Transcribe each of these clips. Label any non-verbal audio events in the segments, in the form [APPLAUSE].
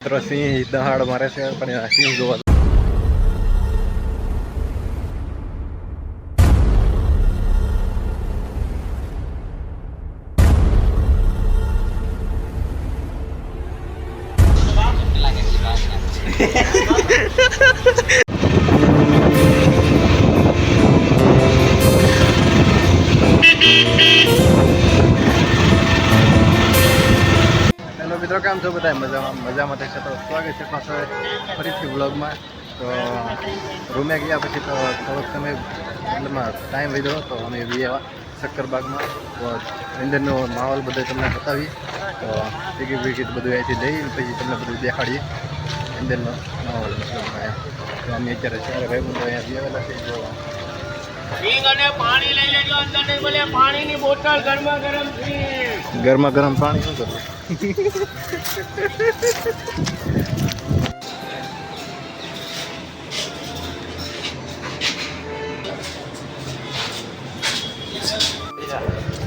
મિત્રો સિંહ દહાડ મારે છે પણ સિંહ જોવા કેમ છો બધા મજામાં મજામાં થશે તો સ્વાગત છે પાછો ફરીથી બ્લોગમાં તો રૂમે ગયા પછી તો થોડોક સમય મતલબમાં ટાઈમ લીધો તો અમે ગયા શક્કરબાગમાં. તો અંદરનો માહોલ બધો તમને બતાવી તો ટિકિટ વિકિટ બધું અહીંથી લઈ પછી તમને બધું દેખાડીએ. અંદરનો માહોલ મતલબમાં તો અમે અત્યારે ચાર ભાઈ બંધો અહીંયા આવેલા છે. તો પાણી લઈ લેજો, અંદર નહીં ભલે પાણીની બોટલ ગરમા ગરમ સિંગ ગરમા ગરમ પાણી શું કરવું?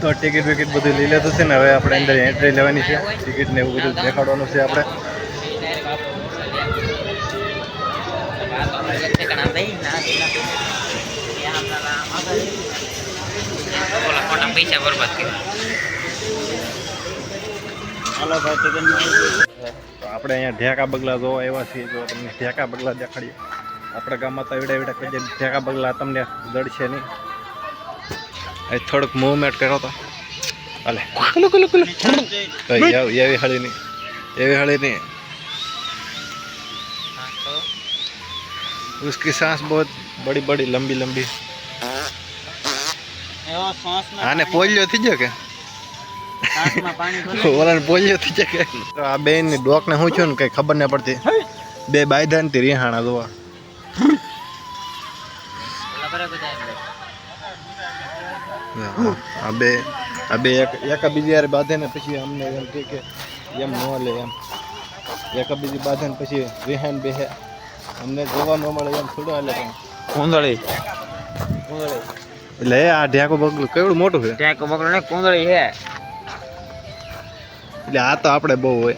તો ટિકિટ વિકિટ બધું લઈ લેતું છે ને, હવે આપણે અંદર એન્ટ્રી લેવાની છે. ટિકિટ ને એવું બધું દેખાડવાનું છે આપણે. પૈસા બરબાદ કર્યા. આપણે અહીંયા ઢેકા બગલા જોવા આવ્યા છીએ જો તમને ઢેકા બગલા દેખાડીએ આપણા ગામમાં તો એવડા એવડા કઈ ઢેકા બગલા તમને દળશે નહીં એ થોડુંક મૂવમેન્ટ કર્યો તો હાલે કુલુ કુલુ કુલુ તો એવી એવી હળી નહીં એવી હળી નહીં उसकी सांस बहुत बड़ी बड़ी लंबी लंबी આને પોલિયો થઈ ગયો કે ઓલાને પોલિયો થઈ જાય કે તો આ બેનની ડોક ને હું છું ને કઈ ખબર ન પડતી. બે બાયધાનથી રિહાણા જોવા. આ બે આ બે એક એક બીજી યાર બાંધે ને પછી અમને એમ કહે કે એમ ન લે એમ. એક બીજી બાંધે ને પછી રિહાન બેહે. અમને જોવા ન મળે એમ થોડું હાલે પણ. કુંદળી એટલે એ આ ઢાકો બગલું કેવડું મોટું છે? ત્યાં બકરો ને કુંદળી હે એટલે આ તો આપણે બહુ હોય.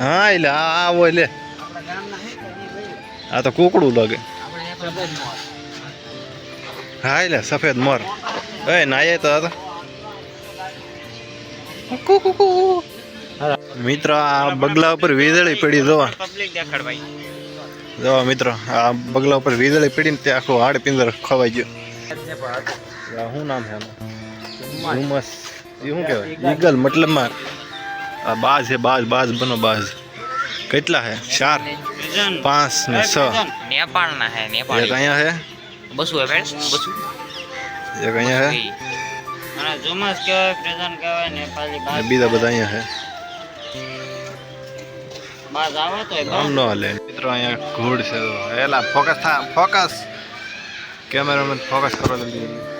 હા એટલે આ હોય, લે. આ તો કુકડું લાગે. હા એટલે સફેદ મોર. એ, નાયે તો આ તો. કુ કુ કુ. મિત્રો, આ બગલા ઉપર વીજળી પડી, જોવા. જોવા, મિત્રો, આ બગલા ઉપર વીજળી પડીને તે આખું હાડ પિંજર ખવાઈ ગયું. શું નામ છે આનું ધુમ્મસ એ શું કહેવાય ઈગલ મતલબમાં આ બાજ છે બાજ બાજ બનો બાજ કેટલા છે ચાર પાંચ ને છ નેપાળ ના હે એક નેપાળ અહીંયા છે બસુ હે ફ્રેન્ડ બસુ એક અહીંયા છે અને જુમસ કહેવાય પ્રેઝન્ટ કહેવાય નેપાળી અને બીજા બધા અહીંયા છે બાદ આવે તો આમ ન હાલે મિત્રો અહીંયા ઘોડ છે તો એલા ફોકસ થા ફોકસ કેમેરામેન ફોકસ કરો જલ્દી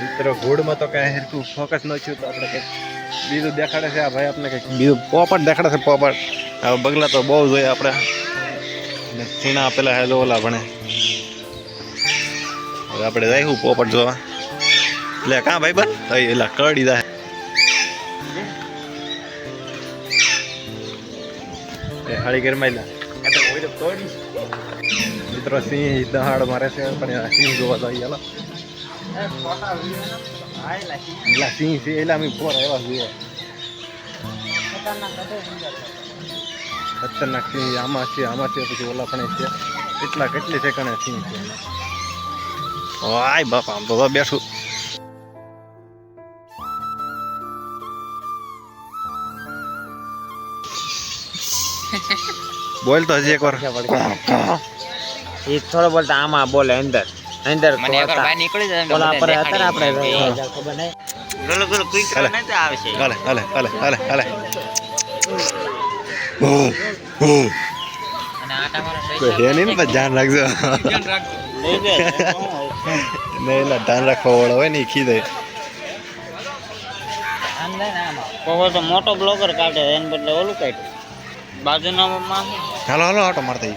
મિત્રો, ગોળમાં તો કાંઈ હેરતું ફોકસ ન થયું તો આપણે કંઈક બીજું દેખાડે છે. આ ભાઈ આપણે કંઈક બીજું પોપટ દેખાડે છે, પોપટ. હવે બગલા તો બહુ જોઈએ આપણે. અને સીણા પેલા હે ઓલા ભણે. હવે આપણે જઈશું પોપટ જોવા. એટલે કાં ભાઈ બન? એટલે કરડી જાય. હાડી ગરમાઈલા મિત્રો, સિંહ દહાડ મારે છે, પણ સિંહ જોવા જઈએ હાલો એલા સિંહ છે એલા અમે ફોર આવ્યા જોવા ખતરનાક સિંહ આમાં છે આમાં છે પછી ઓલા પણ છે કેટલા કેટલી ઠેકાણે સિંહ છે વાય બાપા આમ તો બેઠું બોલ તો હજી એકવાર એ થોડો બોલતા આમાં બોલે અંદર અંદર મને એકવાર બહાર નીકળી જાય ઓલા પર હતા આપણે ખબર નહીં. ગલો ગલો ક્વિક કરે નહીં આવે છે હાલે હાલે હાલે હાલે હાલે. અને આટા હે નહીં ને પણ ધ્યાન રાખજો. નહીં એટલે ધ્યાન રાખવા વાળો હોય ને ખી દે તો મોટો બ્લોગર કાઢે એને બદલે ઓલું કાઢ્યું. બાજુના હાલો હાલો આટો મારતા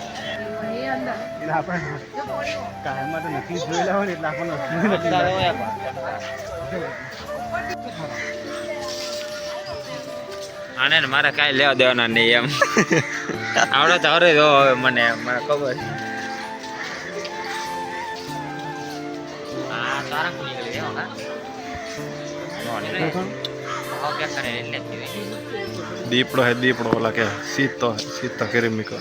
આને ને મારે કાંઈ લેવા દેવાના નહીં એમ. આવડે તો હરે જો હવે મને મને ખબર. કરે એટલે. દીપડો હે દીપડો, ઓલા કે સીતો સીતો કેરેમિકો.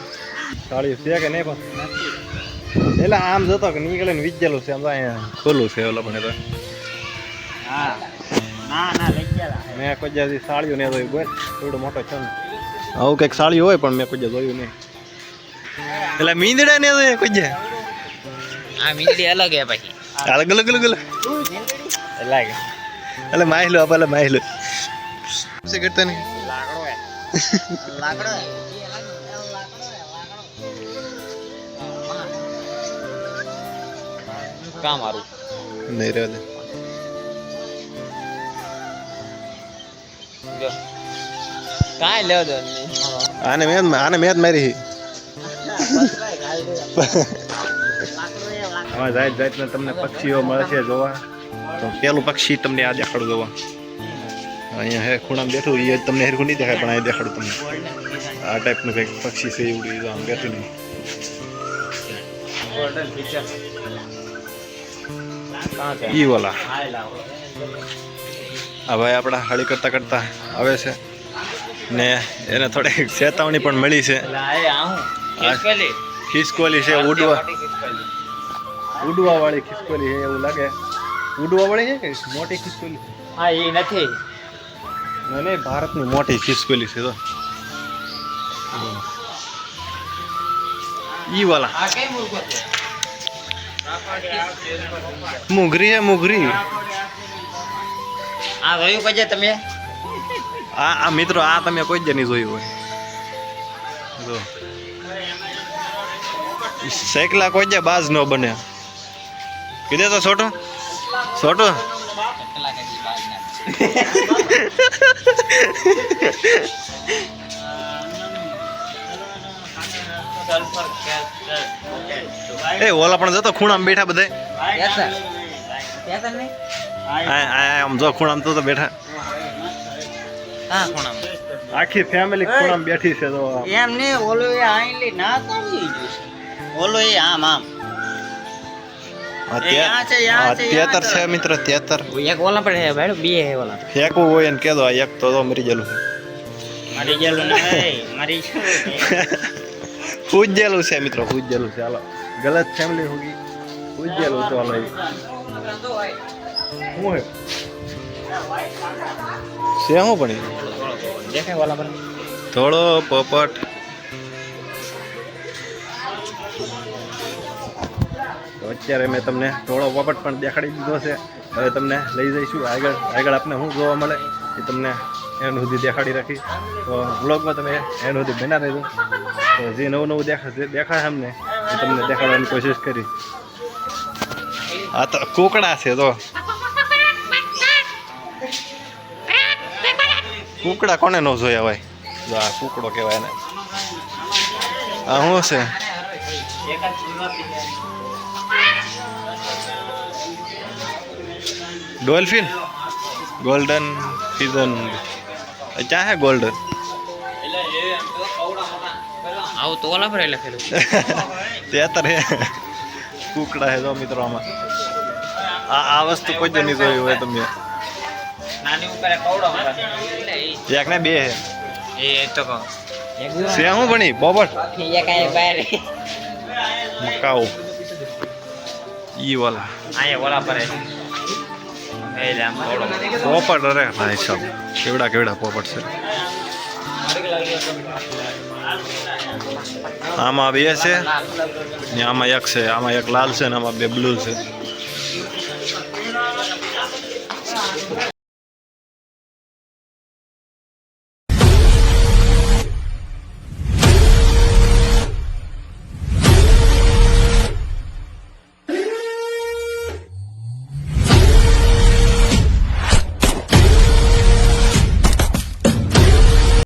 સાડી છે કે નહીં પણ? એટલે આમ જતો કે નીકળે ને વિજેલું છે આમ તો અહીંયા ખોલું છે ઓલા મને તો. હા. મેં કોઈ જ્યાંથી સાડીઓ ને જોયું બોલ. થોડો મોટો છે ને. આવું કંઈક સાડી હોય પણ મેં કોઈ જોયું નહીં. એટલે મીંદડા ને જોયે કોઈ જ્યાં આ મીંદડી અલગ હે પછી. અલગ અલગ અલગ અલગ. અલગ એટલે માહિલો આપણે માહિલો શું કરતા નહીં? લાકડો હે. લાકડો કામ મારું નહીં રહેવા દે. કાંઈ લેવા દે આને મેં આને મેં જ મારી આમાં જાત જાતના તમને પક્ષીઓ મળશે જોવા. તો પેલું પક્ષી તમને આ દેખાડું જોવા. અહીંયા હે ખૂણામાં બેઠું એ તમને હેરખું નહીં દેખાય પણ અહીંયા દેખાડું તમને. આ ટાઈપનું કંઈક પક્ષી છે એવું આમ બેઠું નહીં. ઈ વાલા આ ભાઈ આપણા હળી કરતા કરતા આવે છે. ને એને થોડીક ચેતવણી પણ મળી છે. ખિસકોલી. છે ઉડવા. ઉડવા. વાળી ખિસકોલી. છે એવું લાગે. ઉડવા વાળી છે કે મોટી ખિસકોલી? હા એ નથી. મને નહીં ભારતની મોટી ખિસકોલી છે તો. ઈ વાલા. આ કઈ મૂર્ખો છે? મુઘરી હે મુઘરી. આ જોયું કજે તમે? આ આ મિત્રો આ તમે કોઈ જ નહીં જોયું હોય. જો. સેકલા કોઈ જ બાજ ન બને. કીધે તો છોટો? છોટો? [LAUGHS] એ ઓલા પણ જતો ખૂણામાં બેઠા બધા આમ જો ખૂણામાં તો તો બેઠા. હા. ખૂણામાં આખી ફેમિલી ખૂણામાં બેઠી છે તો. એમ ને ઓલો એ આઈલી ના કરી ઓલો એ આમ આમ. આ છે, મિત્ર તેતર એક ઓલા પણ હે ભાઈ બે હે ઓલા ફેંકવું હોય કહેતો આ એક તો તો મરી ગયેલું મારી ગયેલું ને મારી [LAUGHS] ઉજ્જેલું છે મિત્રો ઉજ્જેલું છે. હાલો. ગલત ફેમિલી હોગી ઉજ્જેલું તો હાલો હે છે હું પણ? દેખાય ઓલા પણ થોડો પોપટ. તો અત્યારે મેં તમને થોડો પોપટ પણ દેખાડી દીધો છે. હવે તમને લઈ જઈશું. આગળ આગળ આપને શું જોવા મળે એ તમને એન્ડ સુધી દેખાડી રાખી. તો બ્લોગમાં તમે એન્ડ સુધી બના રહેજો. તો જે નવું નવું દેખાશે દેખાય અમને, એ તમને દેખાડવાની કોશિશ કરી. આ તો કુકડા છે તો કુકડા કોને ન જોયા હોય? જો આ કુકડો કહેવાય ને આ શું છે? ડોલ્ફિન? Golden pheasant. ક્યાં હે ગોલ્ડન આવું તો ઓલા પર લખેલું તે અત્યારે કુકડા હે જો મિત્રો આમાં આ આ વસ્તુ કોઈ જ નહીં જોયું હોય તમે નાની ઉપર કવડો એક ને બે હે એ તો કહો છે શું ભણી પોપટ એ કાંઈ બહાર મકાઉ ઈ વાલા અહીંયા ઓલા પર એ લે આમ કવડો પોપટ અરે ભાઈ સાહેબ કેવડા કેવડા પોપટ છે. આમાં બે છે ને આમાં એક છે, આમાં એક લાલ છે ને આમાં બે બ્લુ છે.